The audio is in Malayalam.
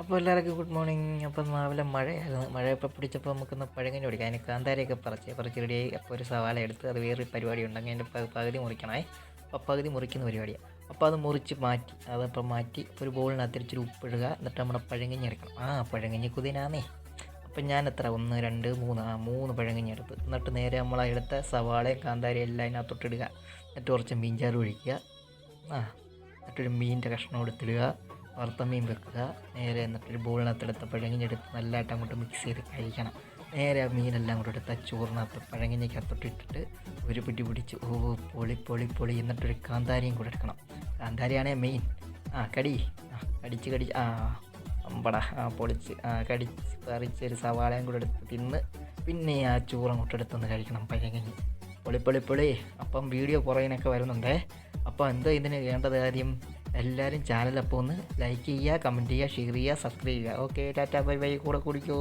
അപ്പോൾ എല്ലാവർക്കും ഗുഡ് മോർണിംഗ്. അപ്പം രാവിലെ മഴയായിരുന്നു. മഴ ഇപ്പോൾ പിടിച്ചപ്പോൾ നമുക്കൊന്ന് പഴങ്ങനെ ഓടിക്കാം അതിന് കാന്താരിയൊക്കെ പറിച്ച് പറിച്ച് റെഡിയായി അപ്പോൾ ഒരു സവാള എടുത്ത് അത് വേറൊരു പരിപാടി ഉണ്ടെങ്കിൽ അതിന്റെ പകുതി മുറിക്കണേ. അപ്പോൾ പകുതി മുറിക്കുന്ന പരിപാടിയാണ്. അപ്പോൾ അത് മുറിച്ച് മാറ്റി. അതപ്പോൾ മാറ്റി ഒരു ബോളിനകത്ത് ഇച്ചിരി ഉപ്പിടുക എന്നിട്ട് നമ്മുടെ പഴങ്കഞ്ഞി എടുക്കണം ആ പഴങ്കഞ്ഞി കുതിനാന്നേ അപ്പം ഞാൻ എത്ര ഒന്ന് രണ്ട് മൂന്ന്. ആ മൂന്ന് പഴങ്കഞ്ഞി എടുത്ത്. എന്നിട്ട് നേരെ നമ്മൾ എടുത്ത സവാളയും കാന്താരിയും എല്ലാം അതിനകത്തൊട്ടിടുക എന്നിട്ട് കുറച്ച് മീൻചാറ് ഒഴിക്കുക. ആ എന്നിട്ടൊരു മീനിന്റെ കഷ്ണം എടുത്തിടുക വറുത്ത മീൻ വെക്കുക. നേരെ എന്നിട്ടൊരു ബോളിനകത്ത് എടുത്ത് പഴങ്കഞ്ഞി എടുത്ത് നല്ലതായിട്ട് അങ്ങോട്ട് മിക്സ് ചെയ്ത് കഴിക്കണം. നേരെ ആ മീനെല്ലാം കൂടെ എടുത്ത് ചോറിനകത്ത് പഴങ്കഞ്ഞിക്കകത്തോട്ട് ഇട്ടിട്ട് ഒരു പിടി പിടിച്ച് ഓ പൊളി പൊളി പൊളി എന്നിട്ടൊരു കാന്താരിയും കൂടെ എടുക്കണം. കാന്താരിയാണ് മെയിൻ ആ കടി. ആ കടിച്ച് കടിച്ച് ആ അമ്പട ആ പൊളിച്ച് ആ കടിച്ച് കറിച്ച് ഒരു സവാളയും കൂടെ എടുത്ത് തിന്ന് പിന്നെ ആ ചോറ് അങ്ങോട്ട് എടുത്തൊന്ന് കഴിക്കണം പഴങ്ങി. പൊളി പൊളി പൊളി. അപ്പം വീഡിയോ കുറേനൊക്കെ വരുന്നുണ്ടേ. അപ്പോൾ എന്താ ഇതിന് വേണ്ടത് കാര്യം എല്ലാവരും ചാനൽ അപ്പോൾ ഒന്ന് ലൈക്ക് ചെയ്യുക കമന്റ് ചെയ്യുക ഷെയർ ചെയ്യുക സബ്സ്ക്രൈബ് ചെയ്യുക. Okay tata bye bye. കൂടെ കുടിക്കൂ.